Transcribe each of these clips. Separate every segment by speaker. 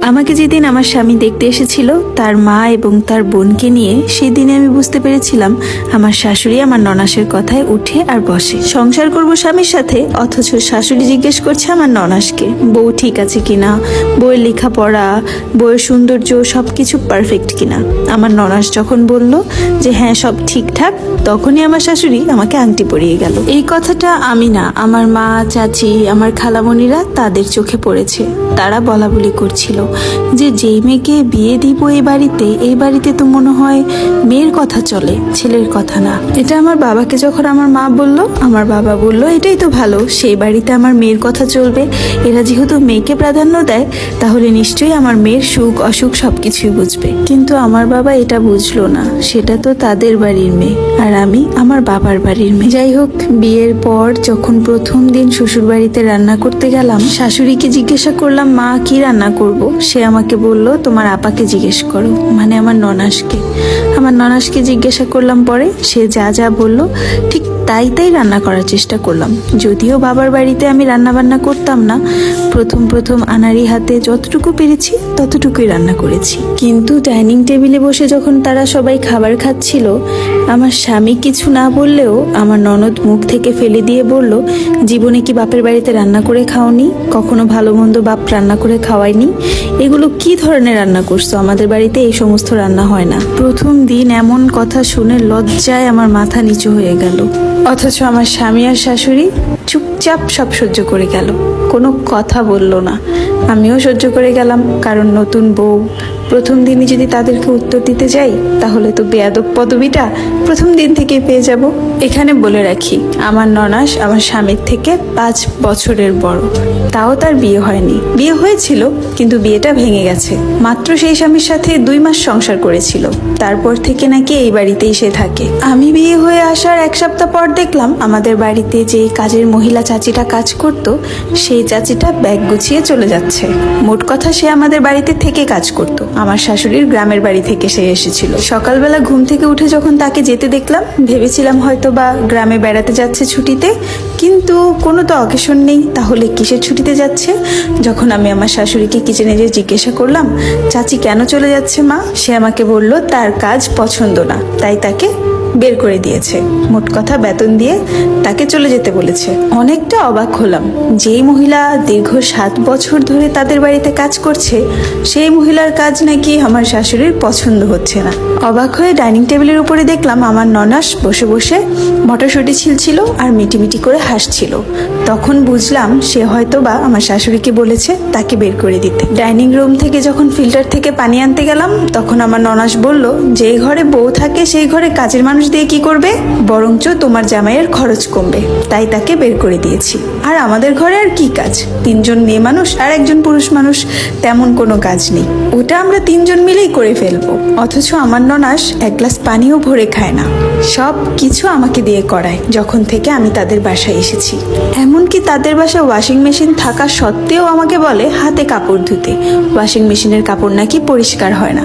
Speaker 1: আমাকে যেদিন আমার স্বামী দেখতে এসেছিল, তার মা এবং তার বোনকে নিয়ে সেই দিনে আমি বুঝতে পেরেছিলাম আমার শাশুড়ি আমার ননাসের কথায় উঠে আর বসে। সংসার করব স্বামীর সাথে, অথচ শাশুড়ি জিজ্ঞেস করছে আমার ননাসকে, বউ ঠিক আছে কিনা? বইয়ের লেখাপড়া বইয়ের সৌন্দর্য সব কিছু পারফেক্ট কিনা? আমার ননাস যখন বলল যে হ্যাঁ সব ঠিকঠাক, তখনই আমার শাশুড়ি আমাকে আংটি পরিয়ে গেল। এই কথাটা আমি না, আমার মা, চাচি, আমার খালামণিরা তাদের চোখে পড়েছে। তারা বলা বলি করছিল। যে যেই মেয়েকে বিয়ে দিব এই বাড়িতে এই বাড়িতে তো মনে হয় মেয়ের কথা চলে, ছেলের কথা না। এটা আমার বাবাকে যখন আমার মা বলল, আমার বাবা বলল, এটাই তো ভালো, সেই বাড়িতে আমার মেয়ের কথা চলবে। এরা যেহেতু মেয়েকে প্রাধান্য দেয়, তাহলে নিশ্চয়ই আমার মেয়ের সুখ, অসুখ সব কিছুই বুঝবে। কিন্তু আমার বাবা এটা বুঝলো না, সেটা তো তাদের বাড়ির মেয়ে, আর আমি আমার বাবার বাড়ির মেয়ে। যাই হোক, বিয়ের পর যখন প্রথম দিন শ্বশুর বাড়িতে রান্না করতে গেলাম, শাশুড়িকে জিজ্ঞাসা করলাম, মা, কি রান্না করব? সে আমাকে বলল, তোমার আপাকে জিজ্ঞেস করো। মানে আমার ননাসকে। আমার ননাসকে জিজ্ঞাসা করলাম পরে, সে যা যা বলল, ঠিক তাই তাই রান্না করার চেষ্টা করলাম। যদিও বাবার বাড়িতে আমি রান্না বান্না করতাম না, প্রথম প্রথম আনারি হাতে যতটুকু পেরেছি ততটুকুই রান্না করেছি। কিন্তু ডাইনিং টেবিলে বসে যখন তারা সবাই খাবার খাচ্ছিল, আমার স্বামী কিছু না বললেও আমার ননদ মুখ থেকে ফেলে দিয়ে বলল, জীবনে কি বাপের বাড়িতে রান্না করে খাওনি? কখনো ভালো মন্দ বাপ রান্না করে খাওয়ায়নি? এগুলো কি ধরনের রান্না করছ? আমাদের বাড়িতে এই সমস্ত রান্না হয় না। প্রথম দিন এমন কথা শুনে লজ্জায় আমার মাথা নিচু হয়ে গেল। অথচ আমার স্বামী আর শাশুড়ি চুপচাপ সব সহ্য করে গেল। কোনো কথা বলল না। আমিও সহ্য করে গেলাম, কারণ নতুন বউ প্রথম দিনই যদি তাদেরকে উত্তর দিতে যাই, তাহলে তো বেয়াদব পদবিটা প্রথম দিন থেকেই পেয়ে যাব। এখানে বলে রাখি, আমার ননাস আমার স্বামীর থেকে পাঁচ বছরের বড়। তাও তার বিয়ে হয়নি। বিয়ে হয়েছিল, কিন্তু বিয়েটা ভেঙে গেছে। মাত্র সেই স্বামীর সাথে দুই মাস সংসার করেছিল। তারপর থেকে নাকি এই বাড়িতেই সে থাকে। আমি বিয়ে হয়ে আসার এক সপ্তাহ পর দেখলাম, আমাদের বাড়িতে যে কাজের মহিলা চাচিটা কাজ করত, সেই চাচিটা ব্যাগ গুছিয়ে চলে যাচ্ছে। মোট কথা সে আমাদের বাড়িতে থেকে কাজ করত। আমার শাশুড়ির গ্রামের বাড়ি থেকে সে এসেছিল। সকালবেলা ঘুম থেকে উঠে যখন তাকে যেতে দেখলাম, ভেবেছিলাম হয়তো বা গ্রামে বেড়াতে যাচ্ছে ছুটিতে, কিন্তু কোনো তো অকেশন নেই, তাহলে কিসের ছুটিতে যাচ্ছে? যখন আমি আমার শাশুড়িকে কিচেনে যে জিজ্ঞাসা করলাম, চাচি কেন চলে যাচ্ছে মা? সে আমাকে বলল, তার কাজ পছন্দ না। তাই তাকে বের করে দিয়েছে। মোট কথা বেতন দিয়ে তাকে চলে যেতে বলেছে। অনেকটা অবাক হলাম যেই মহিলা দীর্ঘ সাত বছর ধরে তাদের বাড়িতে কাজ করছে, সেই মহিলার কাজ নাকি আমার শাশুড়ির পছন্দ হচ্ছে না। অবাক হয়ে ডাইনিং টেবিলের উপরে দেখলাম আমার ননাস বসে বসে মটরশুঁটি ছিলছিল আর মিটিমিটি করে হাসছিল। তখন বুঝলাম সে হয়তো বা আমার শাশুড়িকে বলেছে তাকে বের করে দিতে। ডাইনিং রুম থেকে যখন ফিল্টার থেকে পানি আনতে গেলাম, তখন আমার ননাস বলল, যে ঘরে বউ থাকে, সেই ঘরে কাজের মানুষ দিয়ে কি করবে? বরঞ্চ তোমার জামাইয়ের খরচ কমবে। তাই তাকে বের করে দিয়েছি। আর আমাদের ঘরে আর কি কাজ? তিনজন মেয়ে মানুষ আর একজন পুরুষ মানুষ, তেমন কোনো কাজ নেই। ওটা আমরা তিনজন মিলেই করে ফেলব। অথচ আমার ননাস এক গ্লাস পানিও ভরে খায় না। সব কিছু আমাকে দিয়ে করায় যখন থেকে আমি তাদের বাসায় এসেছি। এমনকি তাদের বাসায় ওয়াশিং মেশিন থাকা সত্ত্বেও আমাকে বলে, হাতে কাপড় ধুতে। ওয়াশিং মেশিনের কাপড় নাকি পরিষ্কার হয় না।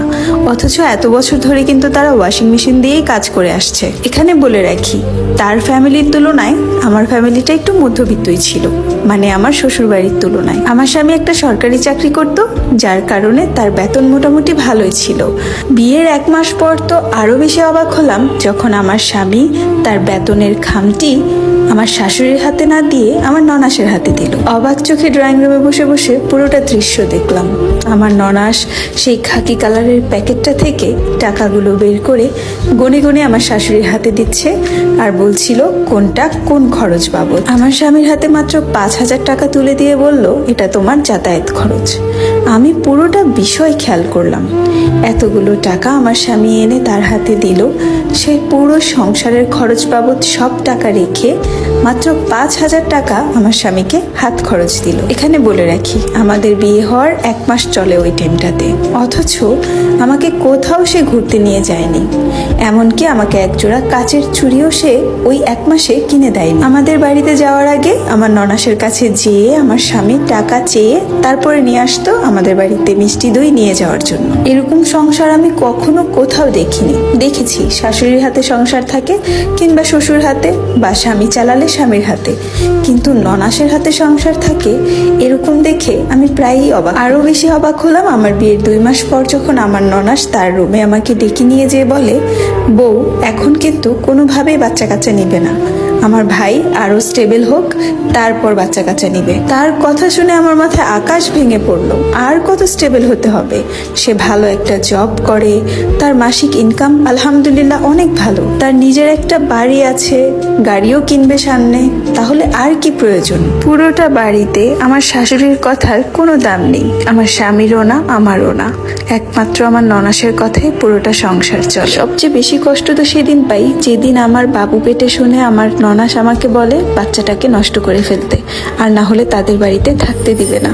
Speaker 1: অথচ এত বছর ধরে কিন্তু তারা ওয়াশিং মেশিন দিয়েই কাজ করে আসছে। এখানে বলে রাখি, তার ফ্যামিলির তুলনায় আমার ফ্যামিলিটা একটু মধ্যবিত্তই ছিল। মানে আমার শ্বশুর বাড়ির তুলনায়। আমার স্বামী একটা সরকারি চাকরি করত, যার কারণে তার বেতন মোটামুটি ভালোই ছিল। বিয়ের এক মাস পর তো আরও বেশি অবাক হলাম, যখন আমার স্বামী তার বেতনের খামটি আমার শাশুড়ির হাতে না দিয়ে আমার ননাসের হাতে দিল। অবাক চোখে ড্রয়িং রুমে বসে বসে পুরোটা দৃশ্য দেখলাম। আমার ননাস সেই খাকি কালারের প্যাকেটটা থেকে টাকাগুলো বের করে গনে গনে আমার শাশুড়ির হাতে দিচ্ছে আর বলছিল, কোনটা? কোন খরচ বাবদ? আমার স্বামীর হাতে মাত্র পাঁচ হাজার টাকা তুলে দিয়ে বলল, এটা তোমার যাতায়াত খরচ। আমি পুরোটা বিষয় খেয়াল করলাম। এতগুলো টাকা আমার স্বামী এনে তার হাতে দিল। সেই পুরো সংসারের খরচ বাবদ সব টাকা রেখে মাত্র পাঁচ হাজার টাকা আমার স্বামীকে হাত খরচ দিল। এখানে বলে রাখি, আমাদের বিয়ে হওয়ার এক মাস চলে ওই টাইমটাতে। অথচ আমাকে কোথাও সে ঘুরতে নিয়ে যায়নি। এমনকি আমাকে একজোড়া কাচের চুড়িও সে ওই এক মাসে কিনে দেয়নি। আমাদের বাড়িতে যাওয়ার আগে আমার ননাসের কাছে যেয়ে আমার স্বামী টাকা চেয়ে তারপরে নিয়ে আসতো আমার আমাদের বাড়িতে মিষ্টি দই নিয়ে যাওয়ার জন্য। এরকম সংসার আমি কখনো কোথাও দেখিনি। দেখেছি, শাশুড়ির হাতে সংসার থাকে কিংবা শ্বশুর হাতে বা স্বামী চালালে স্বামীর হাতে। কিন্তু ননাসের হাতে সংসার থাকে, এরকম দেখে আমি প্রায়ই অবাক। আরও বেশি অবাক হলাম আমার বিয়ের দুই মাস পর যখন আমার ননাস তার রুমে আমাকে ডেকে নিয়ে যেয়ে বলে, বউ, এখন কিন্তু কোনোভাবেই বাচ্চা কাচ্চা নিবে না। আমার ভাই আরও স্টেবল হোক, তারপর বাচ্চা কাচ্চা নিবে। তার কথা শুনে আমার মাথায় আকাশ ভেঙে পড়ল। আর কত স্টেবল হতে হবে? সে ভালো একটা জব করে, তার মাসিক ইনকাম আলহামদুলিল্লাহ অনেক ভালো। তার নিজের একটা বাড়ি আছে, গাড়িও কিনবে সামনে, তাহলে আর কি প্রয়োজন? পুরোটা বাড়িতে আমার শাশুড়ির কথার কোনো দাম নেই। আমার স্বামীরও না, আমারও না। একমাত্র আমার ননাসের কথাই পুরোটা সংসার চলে। সবচেয়ে বেশি কষ্ট তো সেদিন পাই, যেদিন আমার বাবু পেটে শুনে আমার ননাস আমাকে বলে, বাচ্চাটাকে নষ্ট করে ফেলতে। আর না হলে তাদের বাড়িতে থাকতে দিবে না।